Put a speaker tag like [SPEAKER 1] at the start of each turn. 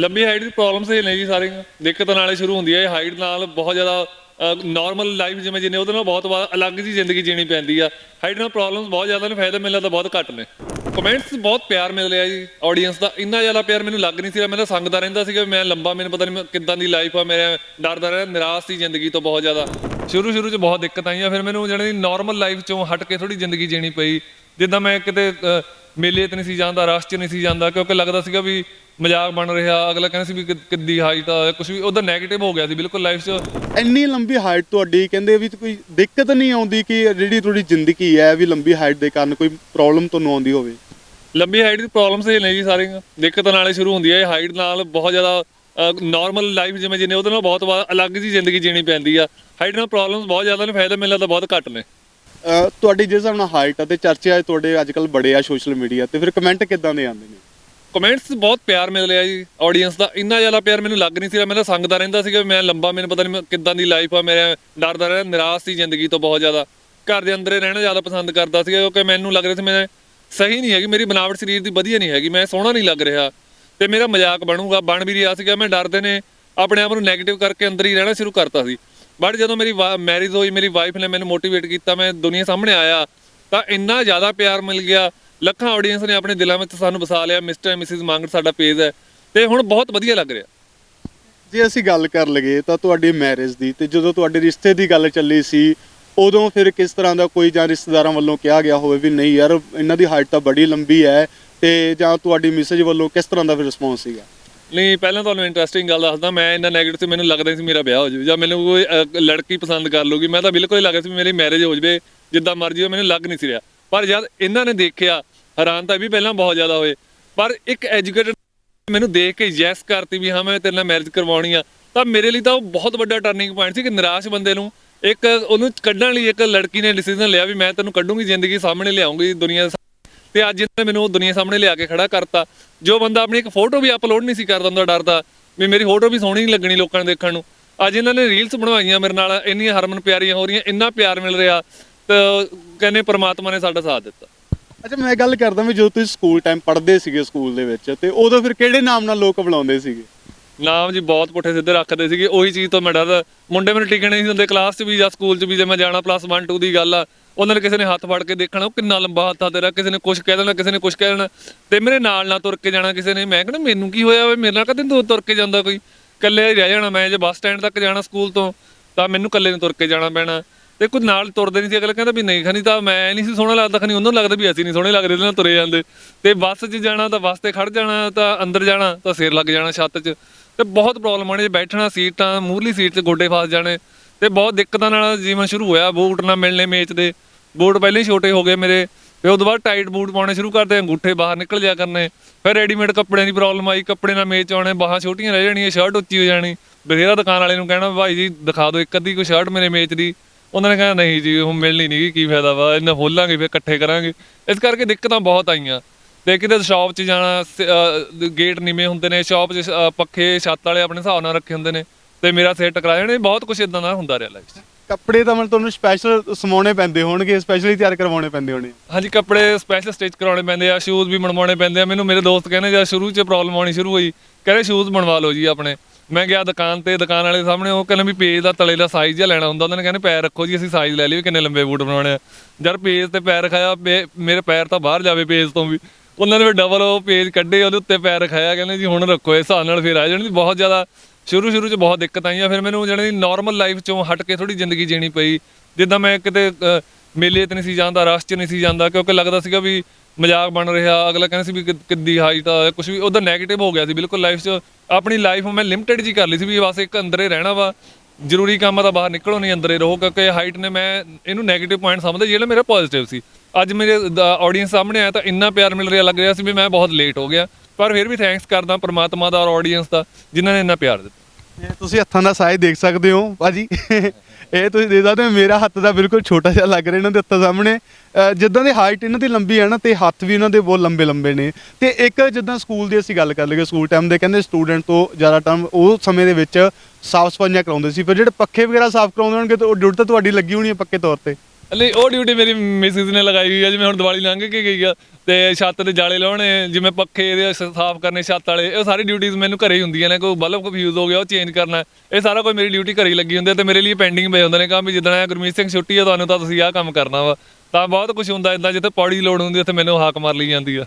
[SPEAKER 1] ਲੰਬੀ ਹਾਈਟ ਦੀ ਪ੍ਰੋਬਲਮਸ ਇਹ ਨੇ ਜੀ ਸਾਰੀਆਂ। ਦਿੱਕਤ ਨਾਲੇ ਸ਼ੁਰੂ ਹੁੰਦੀ ਹੈ। ਇਹ ਹਾਈਟ ਨਾਲ ਬਹੁਤ ਜ਼ਿਆਦਾ ਨਾਰਮਲ ਲਾਈਫ ਜਿਵੇਂ ਜਿੰਨੇ ਉਹਦੇ ਨਾਲ ਬਹੁਤ ਵਾ- ਅਲੱਗ ਜੀ ਜ਼ਿੰਦਗੀ ਜੀਣੀ ਪੈਂਦੀ ਆ। ਹਾਈਟ ਨਾਲ ਪ੍ਰੋਬਲਮਸ ਬਹੁਤ ਜ਼ਿਆਦਾ ਨੇ, ਫਾਇਦਾ ਮਿਲਦਾ ਤਾਂ ਬਹੁਤ ਘੱਟ ਨੇ। ਕਮੈਂਟਸ ਬਹੁਤ ਪਿਆਰ ਮਿਲ ਰਿਹਾ ਜੀ ਆਡੀਅנס ਦਾ। ਇੰਨਾ ਜ਼ਿਆਦਾ ਪਿਆਰ ਮੈਨੂੰ ਲੱਗ ਨਹੀਂ ਸੀ ਰਿਹਾ। ਮੈਂ ਤਾਂ ਸੰਗਦਾ ਰਹਿੰਦਾ ਸੀਗਾ ਮੈਂ ਲੰਬਾ, ਮੈਨੂੰ ਪਤਾ ਨਹੀਂ ਕਿੱਦਾਂ ਦੀ ਲਾਈਫ ਆ। ਮੇਰੇ ਡਰਦਾ ਰਹਿੰਦਾ, ਨਿਰਾਸ਼ ਸੀ ਜ਼ਿੰਦਗੀ ਤੋਂ ਬਹੁਤ ਜ਼ਿਆਦਾ। ਸ਼ੁਰੂ ਸ਼ੁਰੂ 'ਚ ਬਹੁਤ ਦਿੱਕਤ ਆਈਆਂ ਫਿਰ ਮੈਨੂੰ ਜਿਹੜੀ ਨਾਰਮਲ ਲਾਈਫ 'ਚੋਂ ਹਟ ਕੇ ਥੋੜੀ ਜ਼ਿੰਦਗੀ ਜੀਣੀ ਪਈ। ਜਿੱਦਾਂ ਮੈਂ ਕਿਤੇ ਮੇਲੇ ਤੇ ਨਹੀਂ ਸੀ ਜਾਂਦਾ ਰਸ਼ 'ਚ ਨਹੀਂ ਸੀ ਜਾਂਦਾ ਕਿਉਂਕਿ ਲੱਗਦਾ ਸੀਗਾ ਵੀ ਮਜ਼ਾਕ ਬਣ ਰਿਹਾ ਅਗਲਾ ਕਹਿੰਦਾ ਸੀ ਵੀ ਕਿੱਦੀ ਹਾਈਟ ਆ ਕੁਝ ਵੀ ਉਹਦਾ 네ਗੇਟਿਵ ਹੋ ਗਿਆ ਸੀ ਬਿਲਕੁਲ ਲਾਈਫ 'ਚ।
[SPEAKER 2] ਇੰਨੀ ਲੰਬੀ ਹਾਈਟ ਤੁਹਾਡੀ ਕਹਿੰਦੇ ਵੀ ਕੋਈ ਦਿੱਕਤ ਨਹੀਂ ਆਉਂਦੀ ਕਿ ਜਿਹੜੀ ਤੁਹਾਡੀ ਜ਼ਿੰਦਗੀ ਹੈ ਵੀ ਲੰਬੀ ਹਾਈਟ ਦੇ ਕਾਰਨ ਕੋਈ ਪ੍ਰੋਬਲਮ ਤੁਹਾਨੂੰ ਆਉਂਦੀ ਹੋਵੇ?
[SPEAKER 1] ਲੰਬੀ ਹਾਈਟ ਦੀ ਪ੍ਰੋਬਲਮਸ ਇਹ ਨੇ ਜੀ ਸਾਰੀਆਂ। ਦਿੱਕਤ ਨਾਲੇ ਸ਼ੁਰੂ ਹੁੰਦੀ ਹੈ ਹਾਈਟ ਨਾਲ ਬਹੁਤ ਜ਼ਿਆਦਾ ਨਾਰਮਲ ਲਾਈਫ ਜਿਵੇਂ ਜਿੰਨੇ ਉਹਦੇ ਨਾਲ ਬਹੁਤ ਵਾ- ਅਲੱਗ ਜੀ ਜ਼ਿੰਦਗੀ ਜੀਣੀ ਪੈਂਦੀ ਆ। ਹਾਈਟ ਨਾਲ ਪ੍ਰੋਬਲਮਸ ਬਹੁਤ ਜ਼ਿਆਦਾ ਨੇ ਫਾਇਦਾ ਮਿਲਦਾ ਤਾਂ ਬਹੁਤ ਘੱਟ ਨੇ।
[SPEAKER 2] ਅਹ ਤੁਹਾਡੀ ਜਿਸ ਹਿਸਾਬ ਨਾਲ ਹਾਈਟ ਆ ਤੇ ਚਰਚੇ ਅੱਜ ਤੁਹਾਡੇ ਅੱਜ ਕੱਲ ਬੜੇ ਆ ਸੋਸ਼ਲ ਮੀਡੀਆ ਤੇ ਫਿਰ ਕਮੈਂਟ ਕਿੱਦਾਂ ਦੇ ਆਉਂਦੇ ਨੇ?
[SPEAKER 1] ਕਮੈਂਟਸ ਬਹੁਤ ਪਿਆਰ ਮਿਲ ਰਿਹਾ ਜੀ ਆਡੀਅנס ਦਾ। ਇੰਨਾ ਜ਼ਿਆਦਾ ਪਿਆਰ ਮੈਨੂੰ ਲੱਗ ਨਹੀਂ ਸੀ ਰਿਹਾ ਮੈਂ ਤਾਂ ਸੰਗਦਾ ਰਹਿੰਦਾ ਸੀਗਾ ਵੀ ਮੈਂ ਲੰਬਾ ਮੈਨੂੰ ਪਤਾ ਨਹੀਂ ਕਿੱਦਾਂ ਦੀ ਲਾਈਫ ਆ ਮੇਰੇ ਡਰਦਾ ਰਹਿੰਦਾ ਨਿਰਾਸ਼ ਸੀ ਜ਼ਿੰਦਗੀ ਤੋਂ ਬਹੁਤ ਜ਼ਿਆਦਾ। ਘਰ ਦੇ ਅੰਦਰ ਰਹਿਣਾ ਜ਼ਿਆਦਾ ਪਸੰਦ ਕਰਦਾ ਸੀਗਾ ਕਿਉਂਕਿ ਮੈਨੂੰ ਲੱਗ ਰਿਹਾ ਸੀ ਮੈਂ ਸਹੀ ਨਹੀਂ ਹੈਗੀ ਮੇਰੀ ਬਣਾਵਟ ਸਰੀਰ ਦੀ ਵਧੀਆ ਨਹੀਂ ਹੈਗੀ ਮੈਂ ਸੋਹਣਾ ਨਹੀਂ ਲੱਗ ਰਿਹਾ। ਤੇ ਮੇਰਾ ਮਜ਼ਾਕ ਬਣੂਗਾ, ਬਣ ਵੀ ਰਿਹਾ ਸੀਗਾ, ਮੈਂ ਡਰਦੇ ਨੇ, ਆਪਣੇ ਆਪ ਨੂੰ 네ਗੇਟਿਵ ਕਰਕੇ ਅੰਦਰ ਹੀ ਰਹਿਣਾ ਸ਼ੁਰੂ ਕਰਤਾ ਸੀ। ਬਟ ਜਦੋਂ ਮੇਰੀ ਮੈਰਿਜ ਹੋਈ, ਮੇਰੀ ਵਾਈਫ ਨੇ ਮੈਨੂੰ ਮੋਟੀਵੇਟ ਕੀਤਾ, ਮੈਂ ਦੁਨੀਆ ਸਾਹਮਣੇ ਆਇਆ, ਤਾਂ ਇੰਨਾ ਜ਼ਿਆਦਾ ਪਿਆਰ ਮਿਲ ਗਿਆ। ਲੱਖਾਂ ਆਡੀਅנס ਨੇ ਆਪਣੇ ਦਿਲਾਂ ਵਿੱਚ ਸਾਨੂੰ ਵਸਾ ਲਿਆ ਮਿਸਟਰ ਐਂਡ ਮਿਸਿਸ ਮੰਗੜ ਸਾਡਾ ਪੇਜ ਹੈ, ਤੇ ਹੁਣ ਬਹੁਤ ਵਧੀਆ ਲੱਗ ਰਿਹਾ।
[SPEAKER 2] ਜੇ ਅਸੀਂ ਗੱਲ ਕਰ ਲਗੇ ਤਾਂ ਤੁਹਾਡੀ ਮੈਰਿਜ ਦੀ, ਤੇ ਜਦੋਂ ਤੁਹਾਡੇ ਰਿਸ਼ਤੇ ਦੀ ਗੱਲ ਚੱਲੀ ਸੀ, ਉਦੋਂ ਫਿਰ ਕਿਸ ਤਰ੍ਹਾਂ ਦਾ ਕੋਈ ਜਾਂ ਰਿਸ਼ਤੇਦਾਰਾਂ ਵੱਲੋਂ ਕਿਹਾ ਗਿਆ ਹੋਵੇ ਵੀ ਨਹੀਂ ਯਾਰ, ਇਹਨਾਂ ਦੀ ਹਾਈਟ ਤਾਂ ਬੜੀ ਲੰਬੀ ਹੈ ਤੇ ਜਾਂ ਤੁਹਾਡੀ ਮੈਸੇਜ ਵੱਲੋਂ ਕਿਸ ਤਰ੍ਹਾਂ ਦਾ ਫਿਰ ਰਿਸਪੌਂਸ ਸੀਗਾ?
[SPEAKER 1] ਨਹੀਂ, ਪਹਿਲਾਂ ਤੁਹਾਨੂੰ ਇੰਟਰਸਟਿੰਗ ਗੱਲ ਦੱਸਦਾ, ਮੈਂ ਇੰਨਾ 네ਗੇਟਿਵ ਸੀ, ਮੈਨੂੰ ਲੱਗਦਾ ਸੀ ਮੇਰਾ ਵਿਆਹ ਹੋ ਜਾਊ ਜਾਂ ਮੈਨੂੰ ਕੋਈ ਲੜਕੀ ਪਸੰਦ ਕਰ ਲੂਗੀ ਮੈਂ ਤਾਂ ਬਿਲਕੁਲ ਹੀ ਲੱਗਦਾ ਸੀ ਮੇਰੀ ਮੈਰਿਜ ਹੋ ਜਾਵੇ, ਜਿੱਦਾਂ ਮਰਜ਼ੀ ਹੋ ਮੈਨੂੰ ਲੱਗ ਨਹੀਂ ਸੀ ਰਿਹਾ। ਪਰ ਜਦ ਇਹਨਾਂ ਨੇ ਦੇਖਿਆ, ਹੈਰਾਨ ਤਾਂ ਵੀ ਪਹਿਲਾਂ ਬਹੁਤ ਜ਼ਿਆਦਾ ਹੋਏ, ਪਰ ਇੱਕ ਐਜੂਕੇਟਡ ਮੈਨੂੰ ਦੇਖ ਕੇ ਯੈਸ ਕਰਤੀ ਵੀ ਹਾਂ, ਮੈਂ ਤੇਰੇ ਨਾਲ ਮੈਰਿਜ ਕਰਵਾਉਣੀ ਆ, ਤਾਂ ਮੇਰੇ ਲਈ ਤਾਂ ਉਹ ਬਹੁਤ ਵੱਡਾ ਟਰਨਿੰਗ ਪੁਆਇੰਟ ਸੀ ਕਿ ਨਿਰਾਸ਼ ਬੰਦੇ ਨੂੰ ਇੱਕ ਉਹਨੂੰ ਕੱਢਣ ਲਈ ਇੱਕ ਲੜਕੀ ਨੇ ਡਿਸੀਜਨ ਲਿਆ ਵੀ ਮੈਂ ਤੈਨੂੰ ਕੱਢੂੰਗੀ, ਜ਼ਿੰਦਗੀ ਸਾਹਮਣੇ ਲਿਆਉਂਗੀ, ਦੁਨੀਆ ਦੇ ਤੇ ਅੱਜ ਇਹਨੇ ਮੈਨੂੰ ਉਹ ਦੁਨੀਆ ਸਾਹਮਣੇ ਲਿਆ ਕੇ ਖੜਾ ਕਰਤਾ। ਜੋ ਬੰਦਾ ਆਪਣੀ ਇੱਕ ਫੋਟੋ ਵੀ ਅਪਲੋਡ ਨਹੀਂ ਸੀ ਕਰਦਾ ਹੁੰਦਾ ਡਰਦਾ ਵੀ ਮੇਰੀ ਫੋਟੋ ਵੀ ਸੋਹਣੀ ਨਹੀਂ ਲੱਗਣੀ ਲੋਕਾਂ ਨੂੰ ਦੇਖਣ ਨੂੰ। ਅੱਜ ਇਹਨਾਂ ਨੇ ਰੀਲਸ ਬਣਵਾਈਆਂ ਮੇਰੇ ਨਾਲ, ਇੰਨੀਆਂ ਹਰਮਨ ਪਿਆਰੀਆਂ ਹੋ ਰਹੀਆਂ, ਇੰਨਾ ਪਿਆਰ ਮਿਲ ਰਿਹਾ, ਤਾਂ ਕਹਿੰਦੇ ਪ੍ਰਮਾਤਮਾ ਨੇ ਸਾਡਾ ਸਾਥ ਦਿੱਤਾ।
[SPEAKER 2] ਅੱਛਾ, ਮੈਂ ਗੱਲ ਕਰਦਾ ਵੀ ਜਦੋਂ ਤੁਸੀਂ ਸਕੂਲ ਟਾਈਮ ਪੜ੍ਹਦੇ ਸੀਗੇ ਸਕੂਲ ਦੇ ਵਿੱਚ, ਤੇ ਉਦੋਂ ਫਿਰ ਕਿਹੜੇ ਨਾਮ ਨਾਲ ਲੋਕ ਬੁਲਾਉਂਦੇ ਸੀਗੇ?
[SPEAKER 1] ਨਾਮ ਜੀ ਬਹੁਤ ਪੁੱਠੇ ਸਿੱਧੇ ਰੱਖਦੇ ਸੀਗੇ, ਉਹੀ ਚੀਜ਼ ਤੋਂ ਮੈਂ ਡਰਦਾ। ਮੁੰਡੇ ਮੈਨੂੰ ਟਿਕਣੇ ਨਹੀਂ ਹੁੰਦੇ ਕਲਾਸ 'ਚ ਵੀ ਜਾਂ ਸਕੂਲ 'ਚ ਵੀ, ਜੇ ਮੈਂ ਜਾਣਾ ਪਲੱਸ 1 2 ਦੀ ਗੱਲ ਆ, ਉਹਨਾਂ ਨੇ ਕਿਸੇ ਨੇ ਹੱਥ ਫੜ ਕੇ ਦੇਖਣਾ, ਉਹ ਕਿੰਨਾ ਲੰਬਾ ਹੱਥ ਆ ਤੇਰਾ, ਕਿਸੇ ਨੇ ਕੁਝ ਕਹਿ ਦੇਣਾ, ਕਿਸੇ ਨੇ ਕੁਝ ਕਹਿ ਦੇਣਾ। ਤੇ ਮੇਰੇ ਨਾਲ ਨਾਲ ਤੁਰ ਕੇ ਜਾਣਾ ਕਿਸੇ ਨੇ, ਮੈਂ ਕਹਿੰਦਾ ਮੈਨੂੰ ਕੀ ਹੋਇਆ ਵੇ ਮੇਰੇ ਨਾਲ ਕਦੇ ਤੂੰ ਤੁਰ ਕੇ ਜਾਂਦਾ ਕੋਈ। ਇਕੱਲੇ ਹੀ ਰਹਿ ਜਾਣਾ ਮੈਂ, ਜੇ ਬੱਸ ਸਟੈਂਡ ਤੱਕ ਜਾਣਾ ਸਕੂਲ ਤੋਂ, ਤਾਂ ਮੈਨੂੰ ਇਕੱਲੇ ਨੂੰ ਤੁਰ ਕੇ ਜਾਣਾ ਪੈਣਾ। ਤੇ ਕੋਈ ਨਾਲ ਤੁਰਦੇ ਨਹੀਂ ਸੀ, ਅਗਲਾ ਕਹਿੰਦਾ ਵੀ ਨਹੀਂ ਖਣੀ ਤਾਂ ਮੈਂ ਨਹੀਂ ਸੀ ਸੋਹਣਾ ਲੱਗਦਾ ਖਣੀ ਉਹਨਾਂ ਨੂੰ ਲੱਗਦਾ ਵੀ ਅਸੀਂ ਨਹੀਂ ਸੋਹਣੇ ਲੱਗਦੇ, ਇਹਦੇ ਨਾਲ ਤੁਰੇ ਜਾਂਦੇ। ਤੇ ਬੱਸ 'ਚ ਜਾਣਾ ਤਾਂ ਬੱਸ ਤੇ ਖੜ ਜਾਣਾ ਤਾਂ ਅੰਦਰ ਜਾਣਾ, ਤਾਂ ਸਿਰ ਲੱਗ ਜਾਣਾ ਛੱਤ 'ਚ। ਤੇ ਬਹੁਤ ਪ੍ਰੋਬਲਮ ਆਣੀ ਬੈਠਣਾ ਸੀਟਾਂ ਮੂਰਲੀ ਸੀਟ 'ਤੇ ਗੋਡੇ ਫਸ ਜਾਣੇ ਤੇ ਬਹੁਤ ਦਿੱਕਤਾਂ ਨਾਲ ਜੀਵਨ ਸ਼ੁਰੂ ਹੋਇਆ, ਬੂਟ ਨਾ ਮਿਲਣੇ ਮੇਚ ਦੇ। ਬੂਟ ਪਹਿਲੇ ਛੋਟੇ ਹੋ ਗਏ ਮੇਰੇ, ਫਿਰ ਉਦੋਂ ਬਾਅਦ ਟਾਈਟ ਬੂਟ ਪਾਉਣੇ ਸ਼ੁਰੂ ਕਰਦੇ, ਅੰਗੂਠੇ ਬਾਹਰ ਨਿਕਲ ਜਾ ਕਰਨੇ। ਫਿਰ ਰੈਡੀਮੇਡ ਕੱਪੜਿਆਂ ਦੀ ਪ੍ਰੋਬਲਮ ਆਈ, ਕੱਪੜੇ ਨਾ ਮੇਚ ਆਉਣੇ, ਬਾਹਾਂ ਛੋਟੀਆਂ ਰਹਿ ਜਾਣੀਆਂ ਸ਼ਰਟ ਉੱਚੀ ਹੋ ਜਾਣੀ। ਬਥੇਰਾ ਦੁਕਾਨ ਵਾਲੇ ਨੂੰ ਕਹਿਣਾ, ਭਾਈ ਜੀ, ਦਿਖਾ ਦਿਓ ਇੱਕ ਅੱਧੀ ਕੋਈ ਸ਼ਰਟ ਮੇਰੇ ਮੇਚ ਦੀ। ਉਹਨਾਂ ਨੇ ਕਹਿਣਾ ਨਹੀਂ ਜੀ ਹੁਣ ਮਿਲਣੀ ਨਹੀਂ ਕੀ ਫਾਇਦਾ ਵਾ? ਇਹਨਾਂ ਖੋਲਾਂਗੇ, ਫਿਰ ਇਕੱਠੇ ਕਰਾਂਗੇ। ਇਸ ਕਰਕੇ ਦਿੱਕਤਾਂ ਬਹੁਤ ਆਈਆਂ। ਤੇ ਕਿਤੇ ਸ਼ਾਪ 'ਚ ਜਾਣਾ ਸ- ਅਹ ਗੇਟ ਨੀਵੇਂ ਹੁੰਦੇ ਨੇ ਸ਼ਾਪ 'ਚ ਅਹ ਪੱਖੇ ਛੱਤ ਵਾਲੇ ਆਪਣੇ ਹਿਸਾਬ ਨਾਲ ਰੱਖੇ ਹੁੰਦੇ ਨੇ ਤੇ ਮੇਰਾ ਸਿਰ ਟਕਰਾ ਜਾਣੇ ਬਹੁਤ ਕੁਝ ਇਦਾਂ ਦਾ ਹੁੰਦਾ ਰਿਹਾ ਲਾਈਫ 'ਚ।
[SPEAKER 2] ਕੱਪੜੇ ਤਾਂ ਮਤਲਬ ਤੁਹਾਨੂੰ ਸਪੈਸ਼ਲ ਸਮਾਉਣੇ ਪੈਂਦੇ ਹੋਣਗੇ ਸਪੈਸ਼ਲੀ ਤਿਆਰ ਕਰਵਾਉਣੇ ਪੈਂਦੇ ਹੋਣੇ।
[SPEAKER 1] ਹਾਂਜੀ ਕੱਪੜੇ ਸਪੈਸ਼ਲ ਸਟਿਚ ਕਰਾਉਣੇ ਪੈਂਦੇ ਆ ਸ਼ੂਜ਼ ਵੀ ਬਣਵਾਉਣੇ ਪੈਂਦੇ ਆ। ਮੈਨੂੰ ਮੇਰੇ ਦੋਸਤ ਕਹਿੰਦੇ ਜਦ ਸ਼ੁਰੂ 'ਚ ਪ੍ਰੋਬਲਮ ਆਉਣੀ ਸ਼ੁਰੂ ਹੋਈ ਕਹਿੰਦੇ ਸ਼ੂਜ਼ ਬਣਵਾ ਲਓ ਜੀ ਆਪਣੇ। ਮੈਂ ਗਿਆ ਦੁਕਾਨ ਤੇ ਦੁਕਾਨ ਵਾਲੇ ਸਾਹਮਣੇ ਉਹ ਕਹਿੰਦੇ ਵੀ ਪੇਜ ਦਾ ਤਲੇ ਦਾ ਸਾਈਜ਼ ਜਿਹਾ ਲੈਣਾ ਹੁੰਦਾ ਉਹਨਾਂ ਨੇ ਕਹਿੰਦੇ ਪੈਰ ਰੱਖੋ ਜੀ ਅਸੀਂ ਸਾਈਜ਼ ਲੈ ਲਈ ਵੀ ਕਿੰਨੇ ਲੰਬੇ ਬੂਟ ਬਣਾਉਣੇ ਆ। ਜਦ ਪੇਜ ਤੇ ਪੈਰ ਰਖਾਇਆ ਮੇਰੇ ਪੈਰ ਤਾਂ ਬਾਹਰ ਜਾਵੇ ਪੇਜ ਤੋਂ ਵੀ। ਉਹਨਾਂ ਨੇ ਫਿਰ ਡਬਲ ਉਹ ਪੇਜ ਕੱਢੇ ਉਹਦੇ ਉੱਤੇ ਪੈਰ ਰਖਾਇਆ ਕਹਿੰਦੇ ਜੀ ਹੁਣ ਰੱਖੋ ਇਸ ਹਿਸਾਬ ਨਾਲ ਫਿਰ ਆ ਜਾਣੀ ਬਹੁਤ ਜ਼ਿਆਦਾ ਸ਼ੁਰੂ ਸ਼ੁਰੂ 'ਚ ਬਹੁਤ ਦਿੱਕਤ ਆਈਆਂ। ਫਿਰ ਮੈਨੂੰ ਜਾਣੀ ਨਾਰਮਲ ਲਾਈਫ 'ਚੋਂ ਹਟ ਕੇ ਥੋੜੀ ਜ਼ਿੰਦਗੀ ਜੀਣੀ ਪਈ। ਜਿੱਦਾਂ ਮੈਂ ਕਿਤੇ ਅ, ਮੇਲੇ ਤੇ ਨਹੀਂ ਸੀ ਜਾਂਦਾ ਰਸ਼ 'ਚ ਨਹੀਂ ਸੀ ਜਾਂਦਾ ਕਿਉਂਕਿ ਲੱਗਦਾ ਸੀਗਾ ਵੀ ਮਜ਼ਾਕ ਬਣ ਰਿਹਾ ਅਗਲਾ ਕਹਿੰਦਾ ਸੀ ਵੀ ਕਿ- ਕਿੱਦੀ ਹਾਈਟ ਆ ਕੁਝ ਵੀ ਉਹਦਾ 네ਗੇਟਿਵ ਹੋ ਗਿਆ ਸੀ ਬਿਲਕੁਲ ਲਾਈਫ 'ਚ। ਆਪਣੀ ਲਾਈਫ ਮੈਂ ਲਿਮਟਿਡ ਜੀ ਕਰ ਲਈ ਸੀ ਵੀ ਬਸ ਇੱਕ ਅੰਦਰੇ ਰਹਿਣਾ ਵਾ। ਜ਼ਰੂਰੀ ਕੰਮ ਆ ਤਾਂ ਬਾਹਰ ਨਿਕਲੋ, ਨਹੀਂ ਅੰਦਰੇ ਰਹੋ, ਕਿਉਂਕਿ ਹਾਈਟ ਨੇ, ਮੈਂ ਇਹਨੂੰ ਨੈਗੇਟਿਵ ਪੁਆਇੰਟ ਸਮਝਦਾ, ਜਿਹੜਾ ਮੇਰਾ ਪੋਜ਼ਿਟਿਵ ਸੀ। ਅੱਜ ਮੇਰੇ ਆਡੀਅנס ਸਾਹਮਣੇ ਆਇਆ ਤਾਂ ਇੰਨਾ ਪਿਆਰ ਮਿਲ ਰਿਹਾ, ਲੱਗ ਰਿਹਾ ਸੀ ਵੀ ਮੈਂ ਬਹੁਤ ਲੇਟ ਹੋ ਗਿਆ। ਪਰ ਫਿਰ ਵੀ ਥੈਂਕਸ ਕਰਦਾ, ਪਰਮਾਤਮਾ ਦਾ ਔਰ ਆਡੀਅנס ਦਾ, ਜਿਨ੍ਹਾਂ ਨੇ ਇੰਨਾ ਪਿਆਰ ਦਿੱਤਾ।
[SPEAKER 2] ਤੁਸੀਂ ਹੱਥਾਂ ਦਾ ਸਾਇਜ਼ ਦੇਖ ਸਕਦੇ ਹੋ, ਭਾਜੀ। ਇਹ ਤੁਸੀਂ ਦੇ ਸਕਦੇ ਹੋ, ਮੇਰਾ ਹੱਥ ਦਾ ਬਿਲਕੁਲ ਛੋਟਾ ਜਿਹਾ ਲੱਗ ਰਿਹਾ ਇਹਨਾਂ ਦੇ ਹੱਥਾਂ ਸਾਹਮਣੇ। ਅਹ ਜਿੱਦਾਂ ਦੀ ਹਾਈਟ ਇਹਨਾਂ ਦੀ ਲੰਬੀ ਹੈ ਨਾ, ਤੇ ਹੱਥ ਵੀ ਇਹਨਾਂ ਦੇ ਬਹੁਤ ਲੰਬੇ ਲੰਬੇ ਨੇ। ਤੇ ਇੱਕ ਜਿੱਦਾਂ ਸਕੂਲ ਦੀ ਅਸੀਂ ਗੱਲ ਕਰ ਲਈਏ ਸਕੂਲ ਟਾਈਮ ਦੇ ਕਹਿੰਦੇ ਸਟੂਡੈਂਟ ਤੋਂ ਜ਼ਿਆਦਾ ਟਾਈਮ ਉਹ ਸਮੇਂ ਦੇ ਵਿੱਚ ਸਾਫ਼ ਸਫਾਈਆਂ ਕਰਾਉਂਦੇ ਸੀ। ਫਿਰ ਜਿਹੜੇ ਪੱਖੇ ਵਗੈਰਾ ਸਾਫ਼ ਕਰਾਉਂਦੇ ਹੋਣਗੇ, ਤਾਂ ਉਹ ਡਿਊਟੀ ਤਾਂ ਤੁਹਾਡੀ ਲੱਗੀ ਹੋਣੀ ਹੈ ਪੱਕੇ ਤੌਰ ਤੇ।
[SPEAKER 1] ਨਹੀਂ ਉਹ ਡਿਊਟੀ ਮੇਰੀ ਮਿਸਿਸ ਨੇ ਲਗਾਈ ਹੋਈ ਆ ਜਿਵੇਂ ਹੁਣ ਦੀਵਾਲੀ ਲੰਘ ਕੇ ਗਈ ਆ। ਤੇ ਛੱਤ ਦੇ ਜਾਲੇ ਲਾਉਣੇ, ਜਿਵੇਂ ਪੱਖੇ ਦੇ ਸ- ਸਾਫ਼ ਕਰਨੇ ਛੱਤ ਵਾਲੇ, ਇਹ ਸਾਰੀ ਡਿਊਟੀਆਂ ਮੈਨੂੰ ਘਰੇ ਹੀ ਹੁੰਦੀਆਂ ਨੇ, ਕੋਈ ਬਲਬ ਕੰਫਿਊਜ਼ ਹੋ ਗਿਆ, ਉਹ ਚੇਂਜ ਕਰਨਾ ਇਹ ਸਾਰਾ ਕੋਈ ਮੇਰੀ ਡਿਊਟੀ ਘਰੇ ਹੀ ਲੱਗੀ ਹੁੰਦੀ ਹੈ ਤੇ ਮੇਰੇ ਲਈ ਪੈਂਡਿੰਗ ਪਏ ਹੁੰਦੇ ਨੇ ਕੰਮ ਵੀ ਜਿੱਦਾਂ ਗੁਰਮੀਤ ਸਿੰਘ ਛੁੱਟੀ ਆ, ਤੁਹਾਨੂੰ ਤਾਂ ਤੁਸੀਂ ਆਹ ਕੰਮ ਕਰਨਾ ਵਾ। ਤਾਂ ਬਹੁਤ ਕੁਝ ਹੁੰਦਾ ਇਦਾਂ, ਜਿੱਥੇ ਪੌੜੀ ਦੀ ਲੋੜ ਹੁੰਦੀ ਉੱਥੇ ਮੈਨੂੰ ਹਾਕ ਮਾਰ ਲਈ ਜਾਂਦੀ ਆ।